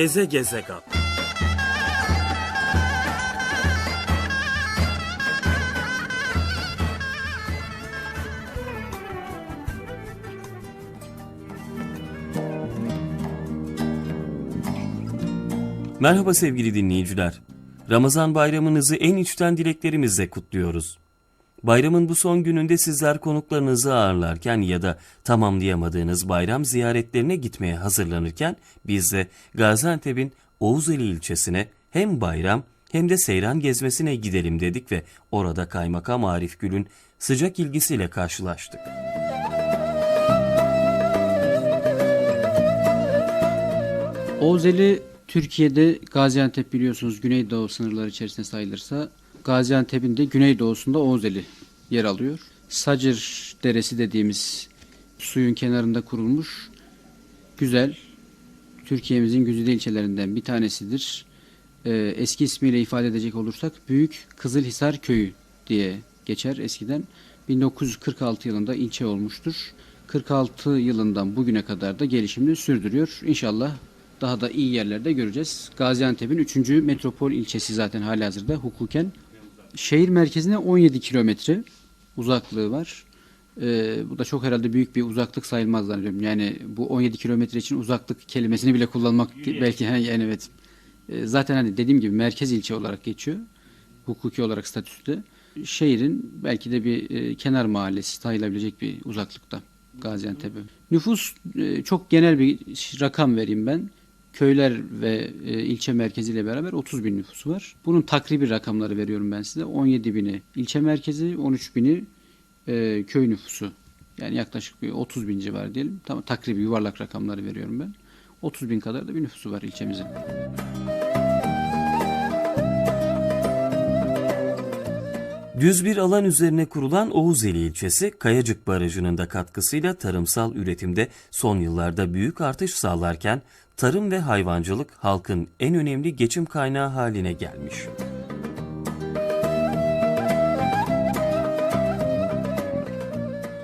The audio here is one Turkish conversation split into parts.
Geze geze kal. Merhaba sevgili dinleyiciler. Ramazan bayramınızı en içten dileklerimizle kutluyoruz. Bayramın bu son gününde sizler konuklarınızı ağırlarken ya da tamamlayamadığınız bayram ziyaretlerine gitmeye hazırlanırken biz de Gaziantep'in Oğuzeli ilçesine hem bayram hem de seyran gezmesine gidelim dedik ve orada Kaymakam Arif Gül'ün sıcak ilgisiyle karşılaştık. Oğuzeli Türkiye'de Gaziantep biliyorsunuz Güneydoğu sınırları içerisinde sayılırsa Gaziantep'in de güneydoğusunda Oğuzeli yer alıyor. Sacır Deresi dediğimiz suyun kenarında kurulmuş güzel Türkiye'mizin güzide ilçelerinden bir tanesidir. Ee, eski ismiyle ifade edecek olursak Büyük Kızılhisar Köyü diye geçer eskiden. 1946 yılında ilçe olmuştur. 46 yılından bugüne kadar da gelişimini sürdürüyor. İnşallah daha da iyi yerlerde göreceğiz. Gaziantep'in 3. metropol ilçesi zaten halihazırda hukuken. Şehir merkezine 17 kilometre uzaklığı var. Ee, bu da çok herhalde büyük bir uzaklık sayılmaz zannediyorum. Yani bu 17 kilometre için uzaklık kelimesini bile kullanmak belki yani evet. Ee, zaten hani dediğim gibi merkez ilçe olarak geçiyor. Hukuki olarak statüsü Şehrin belki de bir e, kenar mahallesi sayılabilecek bir uzaklıkta Gaziantep'e. Nüfus e, çok genel bir rakam vereyim ben. Köyler ve e, ilçe merkeziyle beraber 30 bin nüfusu var. Bunun takribi rakamları veriyorum ben size. 17 bini ilçe merkezi, 13 bini e, köy nüfusu. Yani yaklaşık bir 30 bin civarı diyelim. Tamam takribi yuvarlak rakamları veriyorum ben. 30 bin kadar da bir nüfusu var ilçemizin. Düz bir alan üzerine kurulan Oğuzeli ilçesi, Kayacık Barajı'nın da katkısıyla tarımsal üretimde son yıllarda büyük artış sağlarken, tarım ve hayvancılık halkın en önemli geçim kaynağı haline gelmiş.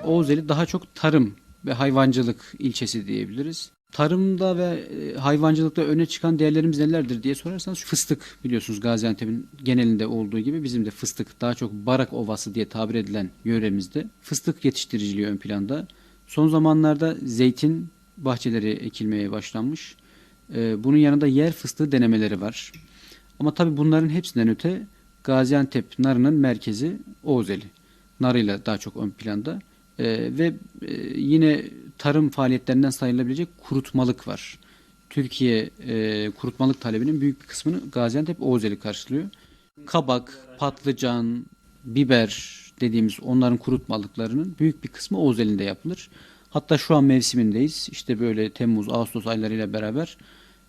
Oğuzeli daha çok tarım ve hayvancılık ilçesi diyebiliriz. Tarımda ve e, hayvancılıkta öne çıkan değerlerimiz nelerdir diye sorarsanız fıstık biliyorsunuz Gaziantep'in genelinde olduğu gibi bizim de fıstık daha çok Barak Ovası diye tabir edilen yöremizde fıstık yetiştiriciliği ön planda. Son zamanlarda zeytin bahçeleri ekilmeye başlanmış. E, Bunun yanında yer fıstığı denemeleri var. Ama tabii bunların hepsinden öte Gaziantep narının merkezi Oğuzeli. Narıyla daha çok ön planda. Ee, ve e, yine tarım faaliyetlerinden sayılabilecek kurutmalık var. Türkiye e, kurutmalık talebinin büyük bir kısmını Gaziantep Oğuzeli karşılıyor. Kabak, patlıcan, biber dediğimiz onların kurutmalıklarının büyük bir kısmı Oğuzeli'nde yapılır. Hatta şu an mevsimindeyiz. İşte böyle Temmuz, Ağustos aylarıyla beraber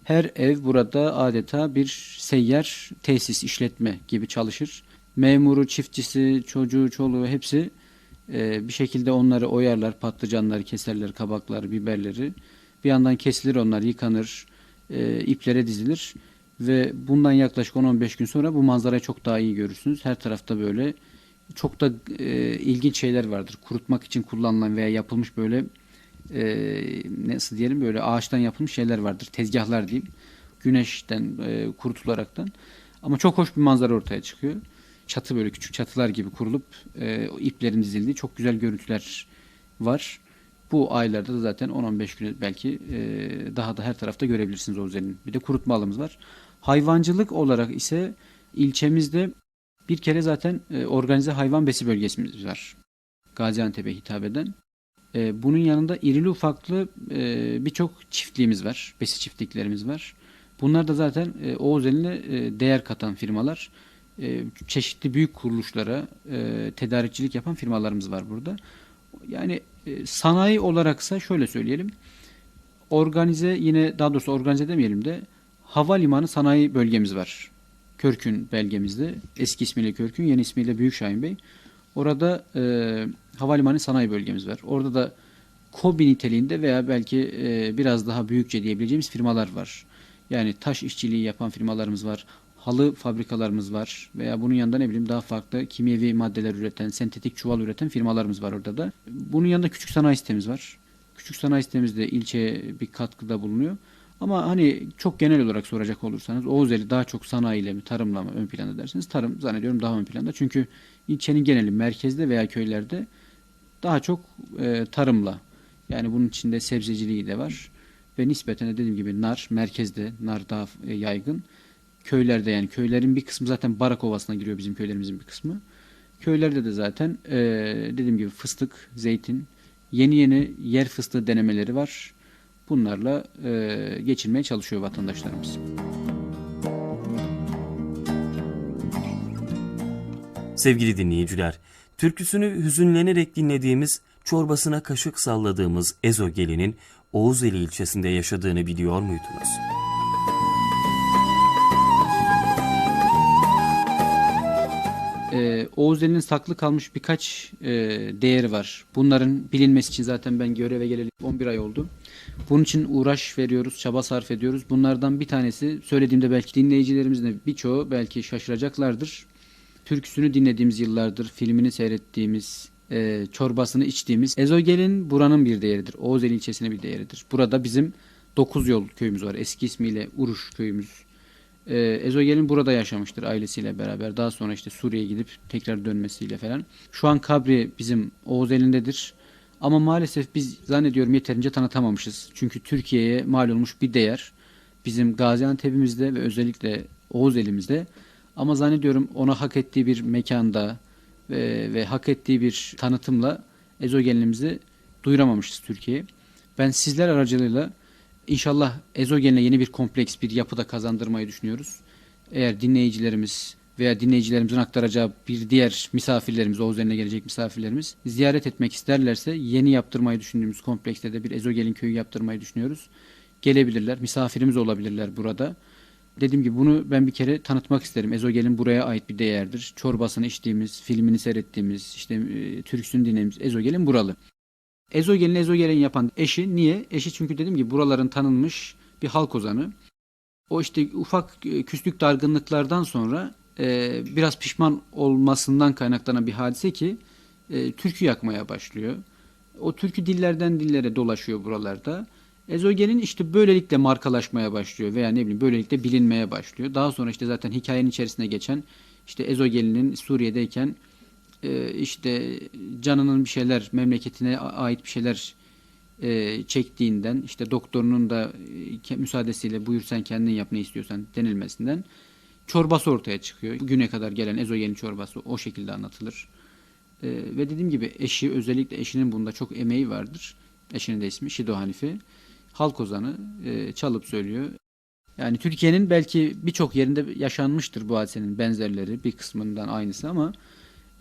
her ev burada adeta bir seyyar tesis, işletme gibi çalışır. Memuru, çiftçisi, çocuğu, çoluğu hepsi e, bir şekilde onları oyarlar, patlıcanları keserler, kabakları, biberleri. Bir yandan kesilir onlar, yıkanır, e, iplere dizilir ve bundan yaklaşık 10-15 gün sonra bu manzarayı çok daha iyi görürsünüz. Her tarafta böyle çok da e, ilginç şeyler vardır. Kurutmak için kullanılan veya yapılmış böyle e, nasıl diyelim böyle ağaçtan yapılmış şeyler vardır. Tezgahlar diyeyim. Güneşten e, kurutularaktan. Ama çok hoş bir manzara ortaya çıkıyor. Çatı böyle küçük çatılar gibi kurulup e, iplerin dizildiği çok güzel görüntüler var. Bu aylarda da zaten 10-15 gün belki e, daha da her tarafta görebilirsiniz o özelliğini. Bir de kurutma alanımız var. Hayvancılık olarak ise ilçemizde bir kere zaten e, organize hayvan besi bölgesimiz var. Gaziantep'e hitap eden. E, bunun yanında irili ufaklı e, birçok çiftliğimiz var. Besi çiftliklerimiz var. Bunlar da zaten e, o özeline e, değer katan firmalar. E, çeşitli büyük kuruluşlara e, tedarikçilik yapan firmalarımız var burada. Yani e, sanayi olaraksa şöyle söyleyelim. Organize yine daha doğrusu organize demeyelim de havalimanı sanayi bölgemiz var. Körkün belgemizde. Eski ismiyle Körkün, yeni ismiyle Büyükşahin Bey. Orada e, havalimanı sanayi bölgemiz var. Orada da KOBİ niteliğinde veya belki e, biraz daha büyükçe diyebileceğimiz firmalar var. Yani taş işçiliği yapan firmalarımız var. Halı fabrikalarımız var veya bunun yanında ne bileyim daha farklı kimyevi maddeler üreten, sentetik çuval üreten firmalarımız var orada da. Bunun yanında küçük sanayi sitemiz var. Küçük sanayi sitemizde ilçeye bir katkıda bulunuyor. Ama hani çok genel olarak soracak olursanız Oğuzeli daha çok sanayiyle mi tarımla mı ön planda derseniz tarım zannediyorum daha ön planda. Çünkü ilçenin geneli merkezde veya köylerde daha çok e, tarımla yani bunun içinde sebzeciliği de var ve nispeten de dediğim gibi nar merkezde nar daha e, yaygın. Köylerde yani köylerin bir kısmı zaten Barak Ovası'na giriyor bizim köylerimizin bir kısmı. Köylerde de zaten e, dediğim gibi fıstık, zeytin, yeni yeni yer fıstığı denemeleri var. Bunlarla e, geçirmeye çalışıyor vatandaşlarımız. Sevgili dinleyiciler, türküsünü hüzünlenerek dinlediğimiz, çorbasına kaşık salladığımız Ezo Gelin'in Oğuzeli ilçesinde yaşadığını biliyor muydunuz? Ee, Oğuzeli'nin saklı kalmış birkaç e, değeri var. Bunların bilinmesi için zaten ben göreve geleli 11 ay oldu. Bunun için uğraş veriyoruz, çaba sarf ediyoruz. Bunlardan bir tanesi söylediğimde belki dinleyicilerimizin de birçoğu belki şaşıracaklardır. Türküsünü dinlediğimiz yıllardır, filmini seyrettiğimiz, e, çorbasını içtiğimiz Ezogel'in buranın bir değeridir. Oğuzeli ilçesine bir değeridir. Burada bizim 9 yol köyümüz var. Eski ismiyle Uruş köyümüz. Ee, Ezogel'in burada yaşamıştır ailesiyle beraber. Daha sonra işte Suriye'ye gidip tekrar dönmesiyle falan. Şu an kabri bizim Oğuz elindedir. Ama maalesef biz zannediyorum yeterince tanıtamamışız. Çünkü Türkiye'ye mal olmuş bir değer. Bizim Gaziantep'imizde ve özellikle Oğuz elimizde. Ama zannediyorum ona hak ettiği bir mekanda ve, ve hak ettiği bir tanıtımla Ezogel'imizi duyuramamışız Türkiye'ye. Ben sizler aracılığıyla İnşallah Ezogen'e yeni bir kompleks bir yapı da kazandırmayı düşünüyoruz. Eğer dinleyicilerimiz veya dinleyicilerimizin aktaracağı bir diğer misafirlerimiz, Oğuzeli'ne gelecek misafirlerimiz ziyaret etmek isterlerse yeni yaptırmayı düşündüğümüz komplekste de bir Ezogel'in köyü yaptırmayı düşünüyoruz. Gelebilirler, misafirimiz olabilirler burada. Dediğim gibi bunu ben bir kere tanıtmak isterim. Ezogel'in buraya ait bir değerdir. Çorbasını içtiğimiz, filmini seyrettiğimiz, işte e, türküsünü dinlediğimiz Ezogel'in buralı. Ezogel'in Ezogel'in yapan eşi niye? Eşi çünkü dediğim gibi buraların tanınmış bir halk ozanı. O işte ufak e, küslük dargınlıklardan sonra e, biraz pişman olmasından kaynaklanan bir hadise ki e, türkü yakmaya başlıyor. O türkü dillerden dillere dolaşıyor buralarda. Ezogel'in işte böylelikle markalaşmaya başlıyor veya ne bileyim böylelikle bilinmeye başlıyor. Daha sonra işte zaten hikayenin içerisine geçen işte Ezogel'in Suriye'deyken e, işte canının bir şeyler memleketine ait bir şeyler e, çektiğinden işte doktorunun da e, müsaadesiyle buyur sen kendin yap ne istiyorsan denilmesinden çorbası ortaya çıkıyor. Güne kadar gelen ezogelin çorbası o şekilde anlatılır. Ve dediğim gibi eşi özellikle eşinin bunda çok emeği vardır. Eşinin de ismi Şido Hanife. Halk ozanı çalıp söylüyor. Yani Türkiye'nin belki birçok yerinde yaşanmıştır bu hadisenin benzerleri bir kısmından aynısı ama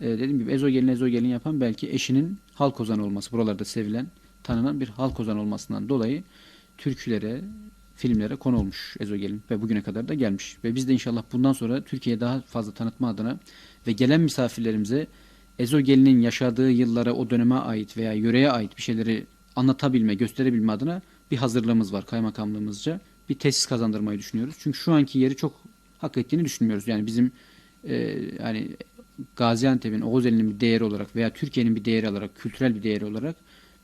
e, dediğim gibi ezogelin ezogelin yapan belki eşinin halk ozanı olması. Buralarda sevilen, tanınan bir halk ozanı olmasından dolayı türkülere, filmlere konu olmuş ezogelin ve bugüne kadar da gelmiş. Ve biz de inşallah bundan sonra Türkiye'ye daha fazla tanıtma adına ve gelen misafirlerimize ezogelinin yaşadığı yıllara, o döneme ait veya yöreye ait bir şeyleri anlatabilme, gösterebilme adına bir hazırlığımız var kaymakamlığımızca. Bir tesis kazandırmayı düşünüyoruz. Çünkü şu anki yeri çok hak ettiğini düşünmüyoruz. Yani bizim e, yani Gaziantep'in, Oğuzeli'nin bir değeri olarak veya Türkiye'nin bir değeri olarak, kültürel bir değeri olarak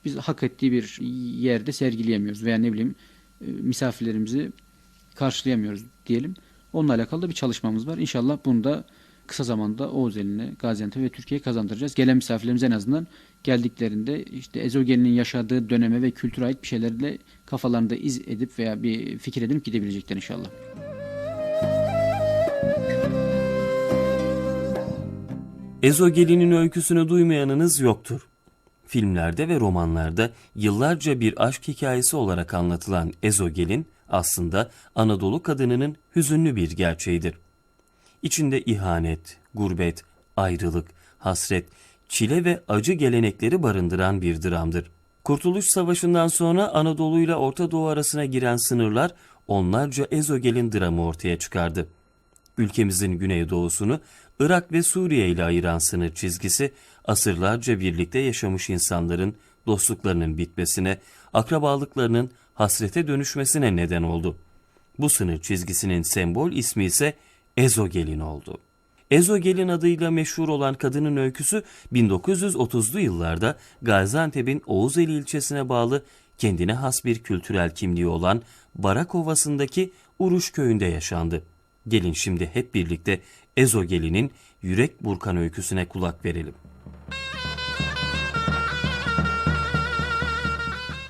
biz hak ettiği bir yerde sergileyemiyoruz veya ne bileyim e, misafirlerimizi karşılayamıyoruz diyelim. Onunla alakalı da bir çalışmamız var. İnşallah bunu da kısa zamanda Oğuzeli'ne, Gaziantep ve Türkiye'ye kazandıracağız. Gelen misafirlerimiz en azından geldiklerinde işte Ezogel'in yaşadığı döneme ve kültüre ait bir şeylerle kafalarında iz edip veya bir fikir edinip gidebilecekler inşallah. Ezogelin'in öyküsünü duymayanınız yoktur. Filmlerde ve romanlarda yıllarca bir aşk hikayesi olarak anlatılan Ezogelin aslında Anadolu kadınının hüzünlü bir gerçeğidir. İçinde ihanet, gurbet, ayrılık, hasret, çile ve acı gelenekleri barındıran bir dramdır. Kurtuluş Savaşı'ndan sonra Anadolu ile Orta Doğu arasına giren sınırlar onlarca Ezogelin dramı ortaya çıkardı. Ülkemizin güneydoğusunu Irak ve Suriye ile ayıran sınır çizgisi asırlarca birlikte yaşamış insanların dostluklarının bitmesine, akrabalıklarının hasrete dönüşmesine neden oldu. Bu sınır çizgisinin sembol ismi ise Ezogelin oldu. Ezogelin adıyla meşhur olan kadının öyküsü 1930'lu yıllarda Gaziantep'in Oğuzeli ilçesine bağlı kendine has bir kültürel kimliği olan Barak Ovası'ndaki Uruş köyünde yaşandı. Gelin şimdi hep birlikte Ezo Gelin'in Yürek Burkan öyküsüne kulak verelim.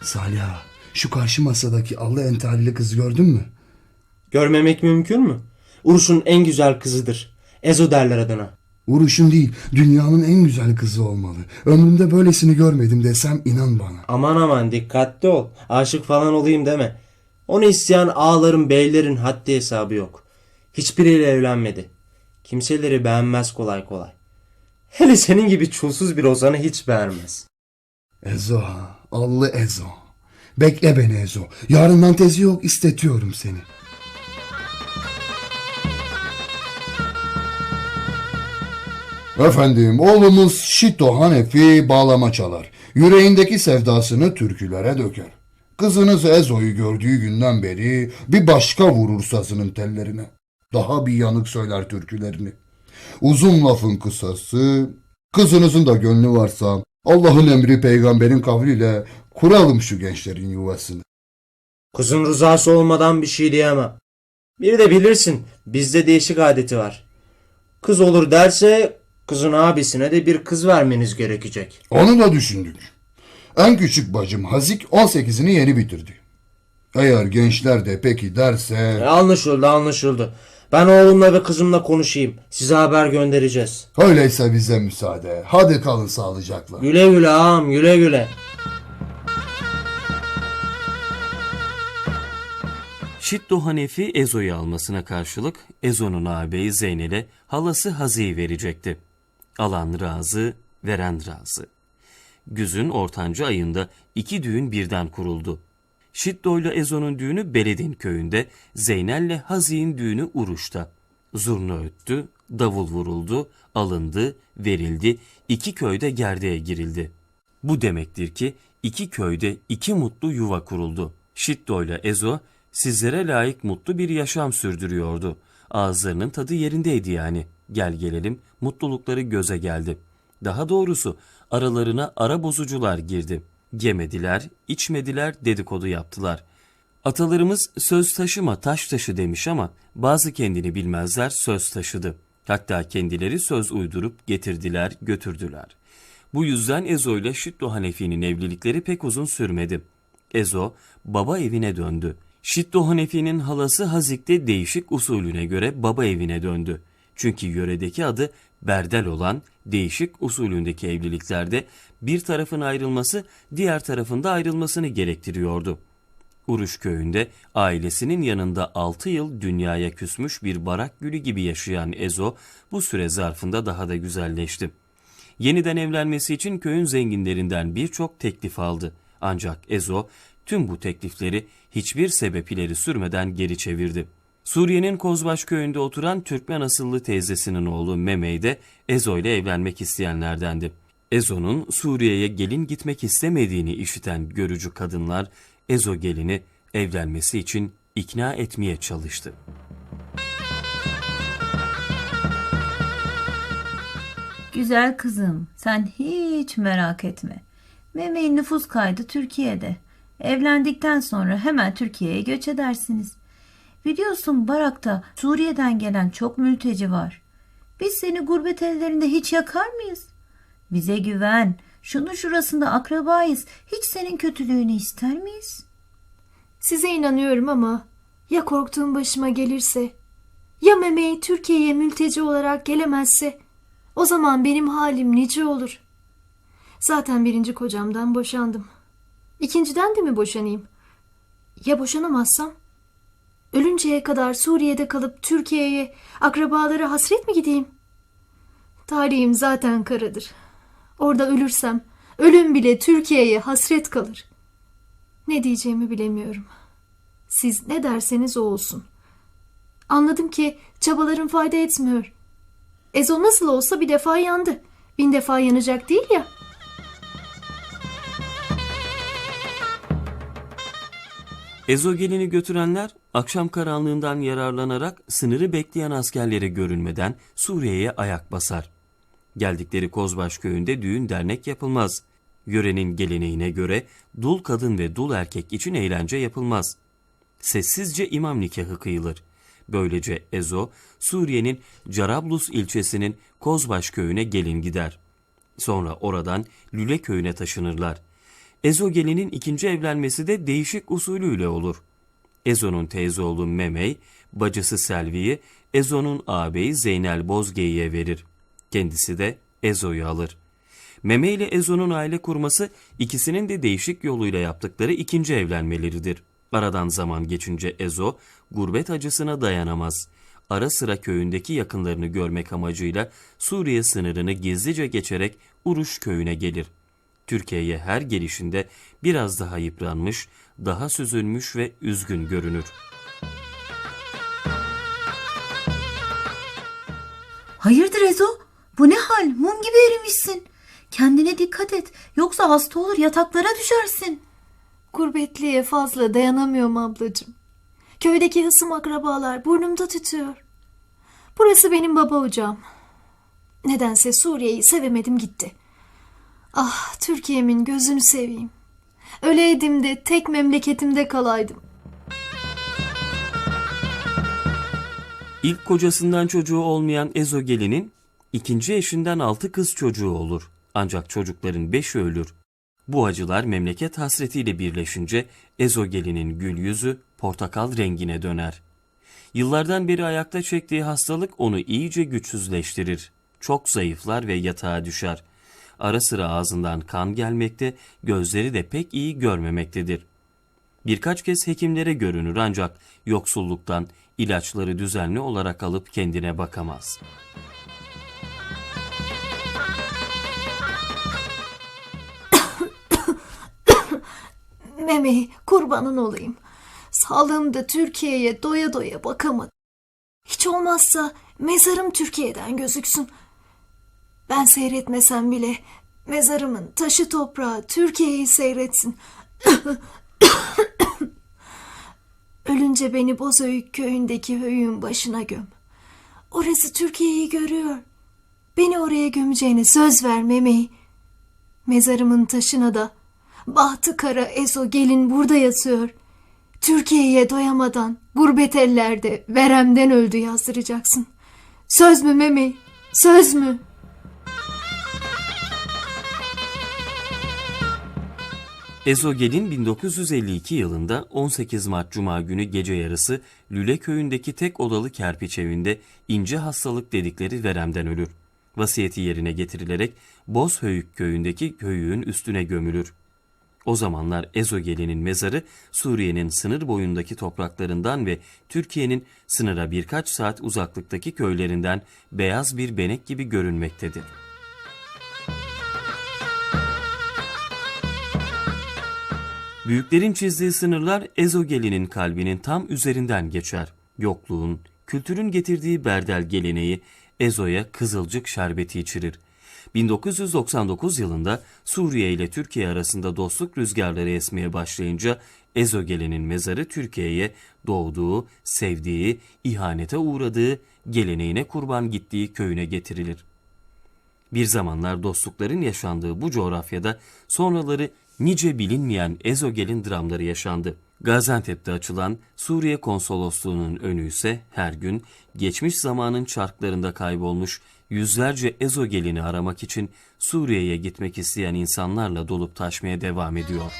Salih ağa, şu karşı masadaki allı entarili kızı gördün mü? Görmemek mümkün mü? Uruş'un en güzel kızıdır. Ezo derler adına. Uruş'un değil, dünyanın en güzel kızı olmalı. Ömrümde böylesini görmedim desem inan bana. Aman aman dikkatli ol. Aşık falan olayım deme. Onu isteyen ağaların beylerin haddi hesabı yok. Hiçbiriyle evlenmedi. Kimseleri beğenmez kolay kolay. Hele senin gibi çulsuz bir ozanı hiç beğenmez. Ezo allı Ezo. Bekle beni Ezo. Yarından tezi yok istetiyorum seni. Efendim oğlumuz Şito Hanefi bağlama çalar. Yüreğindeki sevdasını türkülere döker. Kızınız Ezo'yu gördüğü günden beri bir başka vurur sazının tellerine. Daha bir yanık söyler türkülerini. Uzun lafın kısası, kızınızın da gönlü varsa Allah'ın emri peygamberin kavliyle kuralım şu gençlerin yuvasını. Kızın rızası olmadan bir şey diyemem. Bir de bilirsin bizde değişik adeti var. Kız olur derse kızın abisine de bir kız vermeniz gerekecek. Onu da düşündük. En küçük bacım Hazik 18'ini yeni bitirdi. Eğer gençler de peki derse... E, anlaşıldı anlaşıldı. Ben oğlumla ve kızımla konuşayım. Size haber göndereceğiz. Öyleyse bize müsaade. Hadi kalın sağlıcakla. Güle güle ağam güle güle. Şiddo Hanefi Ezo'yu almasına karşılık Ezo'nun ağabeyi Zeynel'e halası Hazi'yi verecekti. Alan razı, veren razı. Güzün ortancı ayında iki düğün birden kuruldu. Şiddo ile Ezo'nun düğünü Beledin köyünde, Zeynel'le Hazi'nin düğünü Uruş'ta. Zurna öttü, davul vuruldu, alındı, verildi, iki köyde gerdeğe girildi. Bu demektir ki iki köyde iki mutlu yuva kuruldu. Şiddo ile Ezo sizlere layık mutlu bir yaşam sürdürüyordu. Ağızlarının tadı yerindeydi yani. Gel gelelim mutlulukları göze geldi. Daha doğrusu aralarına ara bozucular girdi. Yemediler, içmediler, dedikodu yaptılar. Atalarımız söz taşıma taş taşı demiş ama bazı kendini bilmezler söz taşıdı. Hatta kendileri söz uydurup getirdiler, götürdüler. Bu yüzden Ezo ile Şitto Hanefi'nin evlilikleri pek uzun sürmedi. Ezo baba evine döndü. Şitto Hanefi'nin halası Hazik'te değişik usulüne göre baba evine döndü. Çünkü yöredeki adı Berdel olan değişik usulündeki evliliklerde bir tarafın ayrılması diğer tarafın da ayrılmasını gerektiriyordu. Uruş köyünde ailesinin yanında 6 yıl dünyaya küsmüş bir barak gülü gibi yaşayan Ezo bu süre zarfında daha da güzelleşti. Yeniden evlenmesi için köyün zenginlerinden birçok teklif aldı. Ancak Ezo tüm bu teklifleri hiçbir sebep ileri sürmeden geri çevirdi. Suriye'nin Kozbaş köyünde oturan Türkmen asıllı teyzesinin oğlu Memey de Ezo ile evlenmek isteyenlerdendi. Ezo'nun Suriye'ye gelin gitmek istemediğini işiten görücü kadınlar Ezo gelini evlenmesi için ikna etmeye çalıştı. Güzel kızım, sen hiç merak etme. Mehmet'in nüfus kaydı Türkiye'de. Evlendikten sonra hemen Türkiye'ye göç edersiniz. Biliyorsun Barak'ta Suriye'den gelen çok mülteci var. Biz seni gurbet ellerinde hiç yakar mıyız? Bize güven. Şunu şurasında akrabayız. Hiç senin kötülüğünü ister miyiz? Size inanıyorum ama ya korktuğum başıma gelirse? Ya Mehmet Türkiye'ye mülteci olarak gelemezse? O zaman benim halim nice olur? Zaten birinci kocamdan boşandım. İkinciden de mi boşanayım? Ya boşanamazsam? Ölünceye kadar Suriye'de kalıp Türkiye'ye akrabalara hasret mi gideyim? Talihim zaten karadır. Orada ölürsem ölüm bile Türkiye'ye hasret kalır. Ne diyeceğimi bilemiyorum. Siz ne derseniz o olsun. Anladım ki çabalarım fayda etmiyor. Ezo nasıl olsa bir defa yandı. Bin defa yanacak değil ya. Ezo gelini götürenler akşam karanlığından yararlanarak sınırı bekleyen askerlere görünmeden Suriye'ye ayak basar. Geldikleri Kozbaş köyünde düğün dernek yapılmaz. Yörenin geleneğine göre dul kadın ve dul erkek için eğlence yapılmaz. Sessizce imam nikahı kıyılır. Böylece Ezo, Suriye'nin Carablus ilçesinin Kozbaş köyüne gelin gider. Sonra oradan Lüle köyüne taşınırlar. Ezo gelinin ikinci evlenmesi de değişik usulüyle olur. Ezo'nun teyze oğlu Memey, bacısı Selvi'yi Ezo'nun ağabeyi Zeynel Bozgeyi'ye verir. Kendisi de Ezo'yu alır. Meme ile Ezo'nun aile kurması ikisinin de değişik yoluyla yaptıkları ikinci evlenmeleridir. Aradan zaman geçince Ezo gurbet acısına dayanamaz. Ara sıra köyündeki yakınlarını görmek amacıyla Suriye sınırını gizlice geçerek Uruş köyüne gelir. Türkiye'ye her gelişinde biraz daha yıpranmış, daha süzülmüş ve üzgün görünür. Hayırdır Ezo? Bu ne hal? Mum gibi erimişsin. Kendine dikkat et. Yoksa hasta olur yataklara düşersin. Gurbetliğe fazla dayanamıyorum ablacığım. Köydeki hısım akrabalar burnumda tütüyor. Burası benim baba ocağım. Nedense Suriye'yi sevemedim gitti. Ah Türkiye'min gözünü seveyim. Öleydim de tek memleketimde kalaydım. İlk kocasından çocuğu olmayan Ezo gelinin ikinci eşinden altı kız çocuğu olur. Ancak çocukların beşi ölür. Bu acılar memleket hasretiyle birleşince Ezo gelinin gül yüzü portakal rengine döner. Yıllardan beri ayakta çektiği hastalık onu iyice güçsüzleştirir. Çok zayıflar ve yatağa düşer. Ara sıra ağzından kan gelmekte, gözleri de pek iyi görmemektedir. Birkaç kez hekimlere görünür ancak yoksulluktan ilaçları düzenli olarak alıp kendine bakamaz. Meme kurbanın olayım. Sağlığımda Türkiye'ye doya doya bakamadım. Hiç olmazsa mezarım Türkiye'den gözüksün. Ben seyretmesem bile mezarımın taşı toprağı Türkiye'yi seyretsin. Ölünce beni Bozöyük köyündeki höyüğün başına göm. Orası Türkiye'yi görüyor. Beni oraya gömeceğine söz ver Meme'yi. Mezarımın taşına da bahtı kara Ezo gelin burada yatıyor. Türkiye'ye doyamadan gurbet ellerde veremden öldü yazdıracaksın. Söz mü Meme? Söz mü? Ezogel'in 1952 yılında 18 Mart Cuma günü gece yarısı Lüle köyündeki tek odalı kerpiç evinde ince hastalık dedikleri veremden ölür. Vasiyeti yerine getirilerek Bozhöyük köyündeki köyüğün üstüne gömülür. O zamanlar Ezogel'in mezarı Suriye'nin sınır boyundaki topraklarından ve Türkiye'nin sınıra birkaç saat uzaklıktaki köylerinden beyaz bir benek gibi görünmektedir. Büyüklerin çizdiği sınırlar Ezogelinin kalbinin tam üzerinden geçer. Yokluğun, kültürün getirdiği berdel geleneği Ezo'ya kızılcık şerbeti içirir. 1999 yılında Suriye ile Türkiye arasında dostluk rüzgarları esmeye başlayınca Ezogelinin mezarı Türkiye'ye doğduğu, sevdiği, ihanete uğradığı, geleneğine kurban gittiği köyüne getirilir. Bir zamanlar dostlukların yaşandığı bu coğrafyada sonraları nice bilinmeyen Ezogel'in dramları yaşandı. Gaziantep'te açılan Suriye konsolosluğunun önü ise her gün geçmiş zamanın çarklarında kaybolmuş yüzlerce Ezogel'ini aramak için Suriye'ye gitmek isteyen insanlarla dolup taşmaya devam ediyor.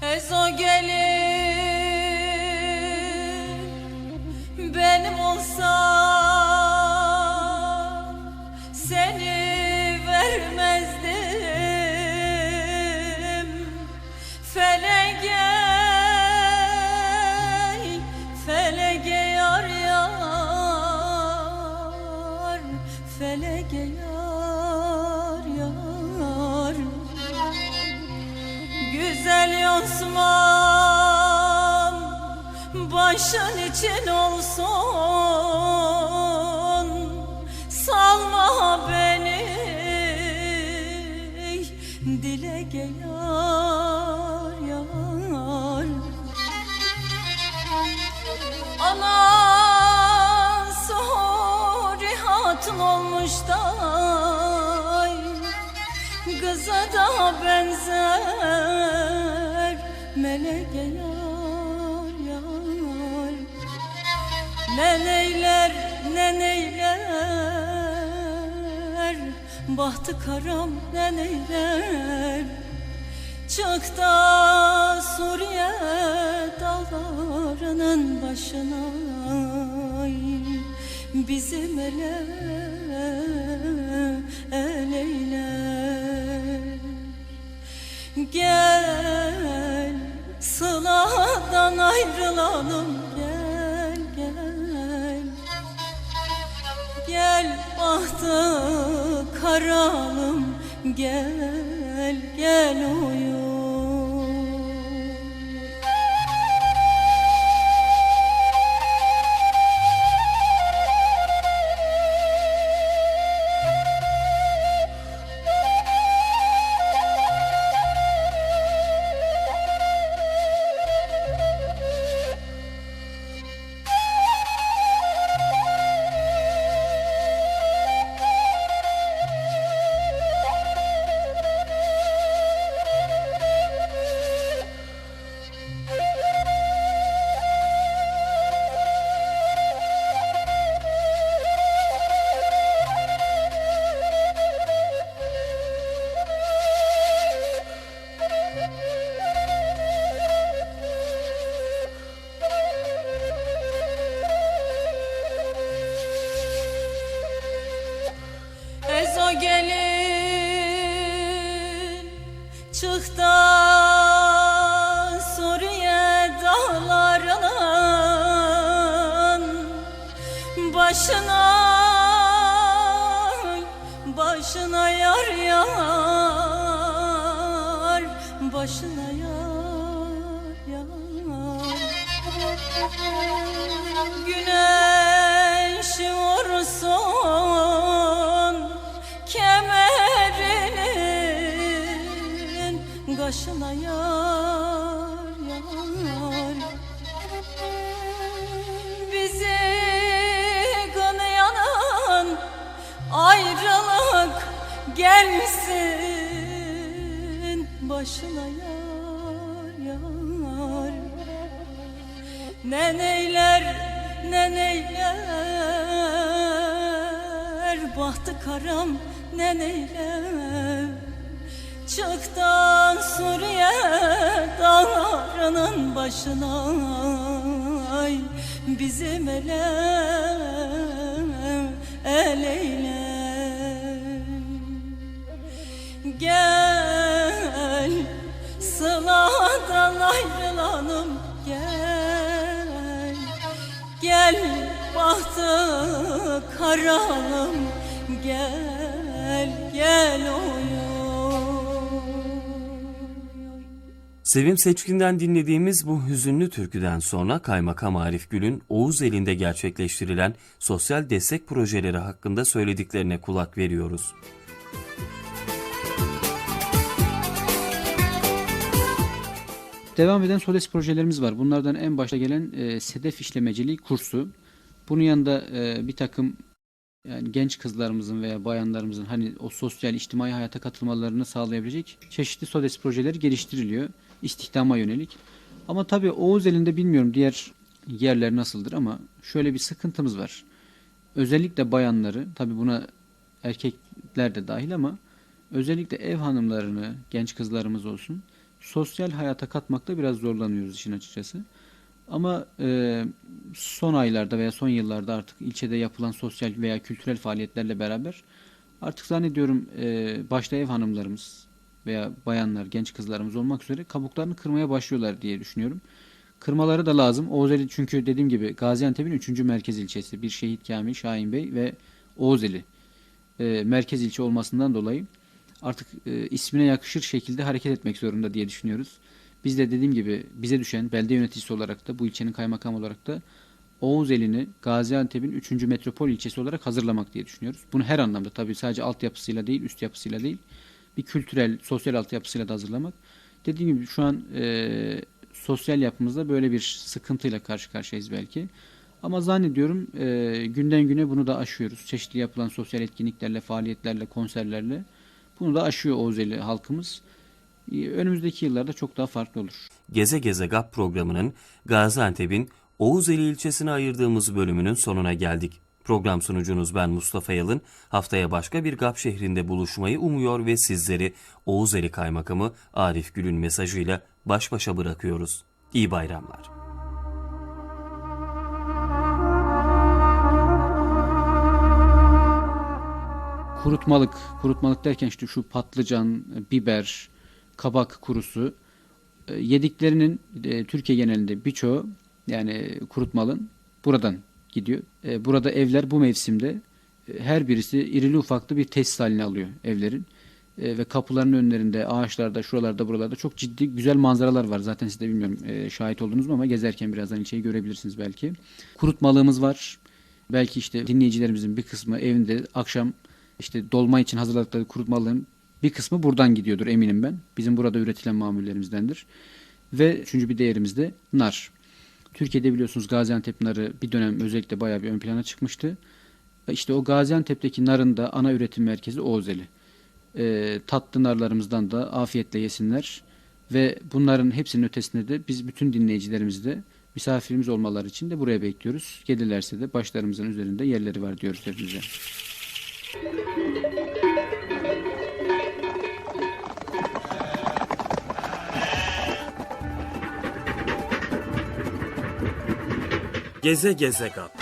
Ezo gelir. Başın için olsun. Salma beni dile yar yar. Anası huri hatun olmuş da Kıza da benzer Meleke yar Neneyler neneyler? Bahtı karam neneyler? Çık da Suriye dağlarının başına Bizim ele el eyler Gel sıladan ayrılalım bahtı karalım gel gel uyu Gelin. Çıktan Suriye dağlarının başına başına yar yar başına yar yar Neneyler, neneyler Bahtı karam neneyler. Çıktan Suriye dağlarının başına ay Bizim ele el eyler Gel sıladan ayrılalım Gel bahtı karalım gel gel Sevim Seçkin'den dinlediğimiz bu hüzünlü türküden sonra Kaymakam Arif Gül'ün Oğuz elinde gerçekleştirilen sosyal destek projeleri hakkında söylediklerine kulak veriyoruz. Devam eden SODES projelerimiz var. Bunlardan en başta gelen e, sedef işlemeciliği kursu. Bunun yanında e, bir takım yani genç kızlarımızın veya bayanlarımızın hani o sosyal içtimai hayata katılmalarını sağlayabilecek çeşitli SODES projeleri geliştiriliyor. İstihdama yönelik. Ama tabii Oğuz elinde bilmiyorum diğer yerler nasıldır ama şöyle bir sıkıntımız var. Özellikle bayanları tabii buna erkekler de dahil ama özellikle ev hanımlarını, genç kızlarımız olsun sosyal hayata katmakta biraz zorlanıyoruz işin açıkçası. Ama e, son aylarda veya son yıllarda artık ilçede yapılan sosyal veya kültürel faaliyetlerle beraber artık zannediyorum e, başta ev hanımlarımız veya bayanlar, genç kızlarımız olmak üzere kabuklarını kırmaya başlıyorlar diye düşünüyorum. Kırmaları da lazım. Oğuzeli çünkü dediğim gibi Gaziantep'in 3. merkez ilçesi. Bir Şehit Kamil, Şahin Bey ve Oğuzeli e, merkez ilçe olmasından dolayı artık e, ismine yakışır şekilde hareket etmek zorunda diye düşünüyoruz. Biz de dediğim gibi bize düşen belde yöneticisi olarak da bu ilçenin kaymakam olarak da Oğuzeli'ni Gaziantep'in 3. metropol ilçesi olarak hazırlamak diye düşünüyoruz. Bunu her anlamda tabii sadece altyapısıyla değil, üst yapısıyla değil, bir kültürel, sosyal altyapısıyla da hazırlamak. Dediğim gibi şu an e, sosyal yapımızda böyle bir sıkıntıyla karşı karşıyayız belki. Ama zannediyorum e, günden güne bunu da aşıyoruz. Çeşitli yapılan sosyal etkinliklerle, faaliyetlerle, konserlerle bunu da aşıyor Oğuzeli halkımız. E, Önümüzdeki yıllarda çok daha farklı olur. Geze Geze GAP programının Gaziantep'in Oğuzeli ilçesine ayırdığımız bölümünün sonuna geldik. Program sunucunuz ben Mustafa Yalın. Haftaya başka bir GAP şehrinde buluşmayı umuyor ve sizleri Oğuzeli Kaymakamı Arif Gül'ün mesajıyla baş başa bırakıyoruz. İyi bayramlar. Kurutmalık, kurutmalık derken işte şu patlıcan, biber, kabak kurusu e, yediklerinin e, Türkiye genelinde birçoğu yani kurutmalın buradan gidiyor. E, Burada evler bu mevsimde e, her birisi irili ufaklı bir tesis haline alıyor evlerin. E, Ve kapıların önlerinde, ağaçlarda, şuralarda, buralarda çok ciddi güzel manzaralar var. Zaten siz de bilmiyorum e, şahit oldunuz mu ama gezerken birazdan ilçeyi görebilirsiniz belki. Kurutmalığımız var. Belki işte dinleyicilerimizin bir kısmı evinde akşam işte dolma için hazırladıkları kurutmalığın bir kısmı buradan gidiyordur eminim ben. Bizim burada üretilen mamullerimizdendir. Ve üçüncü bir değerimiz de nar. Türkiye'de biliyorsunuz Gaziantep narı bir dönem özellikle bayağı bir ön plana çıkmıştı. İşte o Gaziantep'teki narın da ana üretim merkezi Oğuzeli. Ee, tatlı narlarımızdan da afiyetle yesinler. Ve bunların hepsinin ötesinde de biz bütün dinleyicilerimizi de misafirimiz olmaları için de buraya bekliyoruz. Gelirlerse de başlarımızın üzerinde yerleri var diyoruz hepimize. Geze Geze GAP